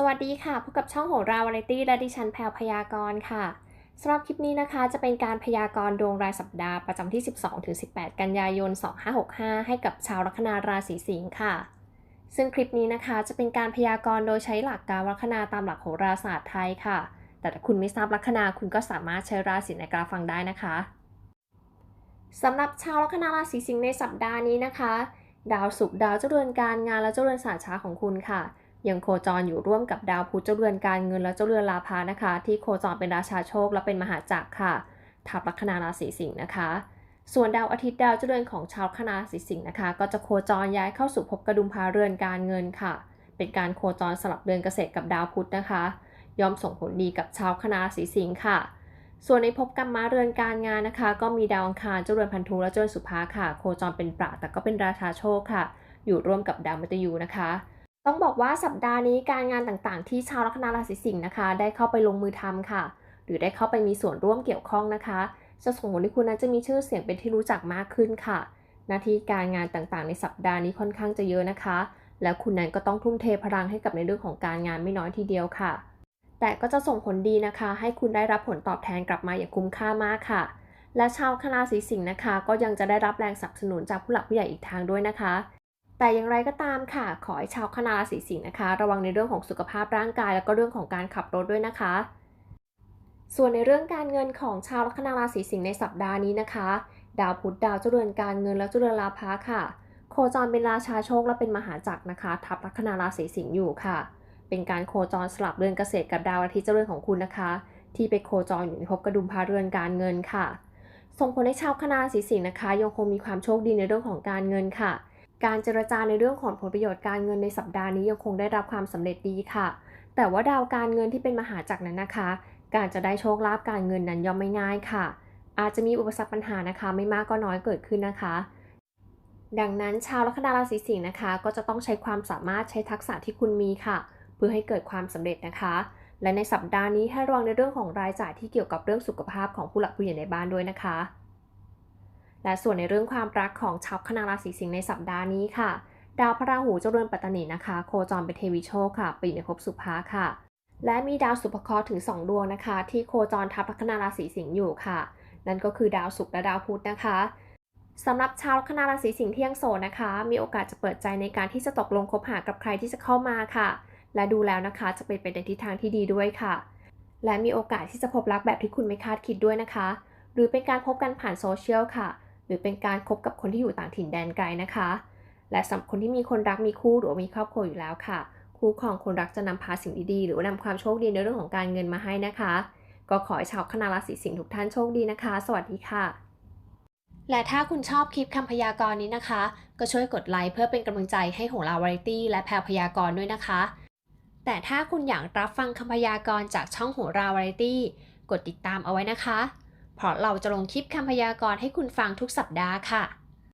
สวัสดีค่ะพบกับช่องโหราวาไรตี้และดิฉันแพลวพยากรณ์ค่ะสำหรับคลิปนี้นะคะ จะเป็นการพยากรณ์ดวงรายสัปดาห์ประจำที่ 12-18 กันยายน 2565 ให้กับชาวลัคนาราศีสิงค์ค่ะ ซึ่งคลิปนี้นะคะจะเป็นการพยากรณ์โดยใช้หลักการลัคนาตามหลักโหราศาสตร์ไทยค่ะ แต่ถ้าคุณไม่ทราบลัคนาคุณก็สามารถใช้ราศีในกราฟฟังได้นะคะสำหรับชาวลัคนาราศีสิงห์ในสัปดาห์นี้นะคะ ดาวศุกร์ดาวเจ้าเรือนการงานและเจ้าเรือนสาช้าของคุณค่ะ ยังโคจรอยู่ร่วมกับดาวพุธเจ้าเรือนการเงินและเจ้าเรือนลาภานะคะ ที่โคจรเป็นราชาโชคและเป็นมหาจักรค่ะทับลัคนาราศีสิงห์นะคะ ส่วนดาวอาทิตย์ดาวเจ้าเรือนของชาวลัคนาราศีสิงห์นะคะ ก็จะโคจรย้ายเข้าสู่ภพกระดุมพาเรือนการเงินค่ะ เป็นการโคจรสลับเดือนเกษตรกับดาวพุธนะคะ ย่อมส่งผลดีกับชาวคณะราศีสิงห์ค่ะ ส่วนในภพกรรมมาเรือนการงานนะคะ ก็มีดาวอังคารเจ้าเรือนพันธุและเจ้าเรือนสุภาค่ะ โคจรเป็นประแต่ก็เป็นราชาโชคค่ะ อยู่ร่วมกับดาวมฤตยูนะคะ ต้องบอกว่าสัปดาห์นี้การงานต่างๆ ที่ชาวลัคนาราศีสิงห์นะคะ ได้เข้าไปลงมือทำค่ะ หรือได้เข้าไปมีส่วนร่วมเกี่ยวข้องนะคะจะส่งผลให้คุณนั้นจะมีชื่อเสียงเป็นที่รู้จักมากขึ้นค่ะ หน้าที่การงานต่างๆ ในสัปดาห์นี้ค่อนข้างจะเยอะนะคะ แล้วคุณนั้นก็ต้องทุ่มเทพลังให้กับในเรื่องของการงานไม่น้อยทีเดียวค่ะ แต่ก็จะส่งผลดีนะคะ ให้คุณได้รับผลตอบแทนกลับมาอย่างคุ้มค่ามากค่ะ และชาวคณาศีสิงห์นะคะ ก็ยังจะได้รับแรงสนับสนุนจากผู้หลักผู้ใหญ่อีกทางด้วยนะคะ แต่อย่างไรก็ตามค่ะ ขอให้ชาวคณะราศีสิงห์นะคะ ระวังในเรื่องของสุขภาพร่างกาย แล้วก็เรื่องของการขับรถด้วยนะคะ ส่วนในเรื่องการเงินของชาวลัคนาราศีสิงห์ในสัปดาห์นี้นะคะ ดาวพุธดาวเจ้าเรือนการเงินและเจ้าเรือนลาภะค่ะ โคจรเป็นราชาโชคและเป็นมหาจักรนะคะ ทับลัคนาราศีสิงห์อยู่ค่ะ เป็นการโคจรสลับเรือนเกษตรกับดาวอาทิตย์เจ้าเรือนของคุณนะคะ ที่ไปโคจรอยู่ในภพกระดุมพาเรือนการเงินค่ะ ส่งผลให้ชาวคณะราศีสิงห์นะคะ ยังคงมีความโชคดีในเรื่องของการเงินค่ะ การเจรจาในเรื่องของผลประโยชน์การเงินในสัปดาห์นี้ยังคงได้รับความสำเร็จดีค่ะ แต่ว่าดาวการเงินที่เป็นมหาจักรนั้นนะคะ การจะได้โชคลาภการเงินนั้นย่อมไม่ง่ายค่ะ อาจจะมีอุปสรรคปัญหานะคะ ไม่มากก็น้อยเกิดขึ้นนะคะ ดังนั้นชาวลัคนาราศีสิงห์นะคะ ก็จะต้องใช้ความสามารถใช้ทักษะที่คุณมีค่ะ เพื่อให้เกิดความสำเร็จนะคะ และในสัปดาห์นี้ให้ระวังในเรื่องของรายจ่ายที่เกี่ยวกับเรื่องสุขภาพของผู้หลักผู้ใหญ่ในบ้านด้วยนะคะ และส่วนในเรื่องความรักของชาวคณะราศีสิงห์ในสัปดาห์นี้ค่ะ ดาวพระราหูเจ้าเรือนปัตตานีนะคะ โคจรเป็นเทวีโชคค่ะไปอยู่ในภพสุภาค่ะ และมีดาวสุภเคราะห์ถึง 2 ดวงนะคะ ที่โคจรทับลัคนาราศีสิงห์อยู่ค่ะ นั่นก็คือดาวศุกร์และดาวพุธนะคะสำหรับชาวลัคนาราศีสิงห์ที่ยังโสดนะคะ มีโอกาสจะเปิดใจในการที่จะตกลงคบหากับใครที่จะเข้ามาค่ะ และดูแล้วนะคะจะเป็นไปในทิศทางที่ดีด้วยค่ะ และมีโอกาสที่จะพบรักแบบที่คุณไม่คาดคิดด้วยนะคะ หรือเป็นการพบกันผ่านโซเชียลค่ะ หรือเป็นการคบกับคนที่อยู่ต่างถิ่นแดนไกลนะคะ และสำหรับคนที่มีคนรักมีคู่หรือว่ามีครอบครัวอยู่แล้วค่ะ คู่ครองคนรักจะนำพาสิ่งดีๆ หรือว่านำความโชคดีในเรื่องของการเงินมาให้นะคะ ก็ขอให้ชาวคณะราศีสิงห์ทุกท่านโชคดีนะคะ สวัสดีค่ะ และถ้าคุณชอบคลิปคำพยากรณ์นี้นะคะ ก็ช่วยกดไลค์เพื่อเป็นกำลังใจให้หงลาวาไรตี้และแพรพยากรณ์ด้วยนะคะ แต่ถ้าคุณอยากรับฟังคำพยากรณ์จากช่องโหราวาไรตี้กดติดตามเอาไว้นะคะ เพราะเราจะลงคลิปคำพยากรณ์ให้คุณฟังทุกสัปดาห์ค่ะ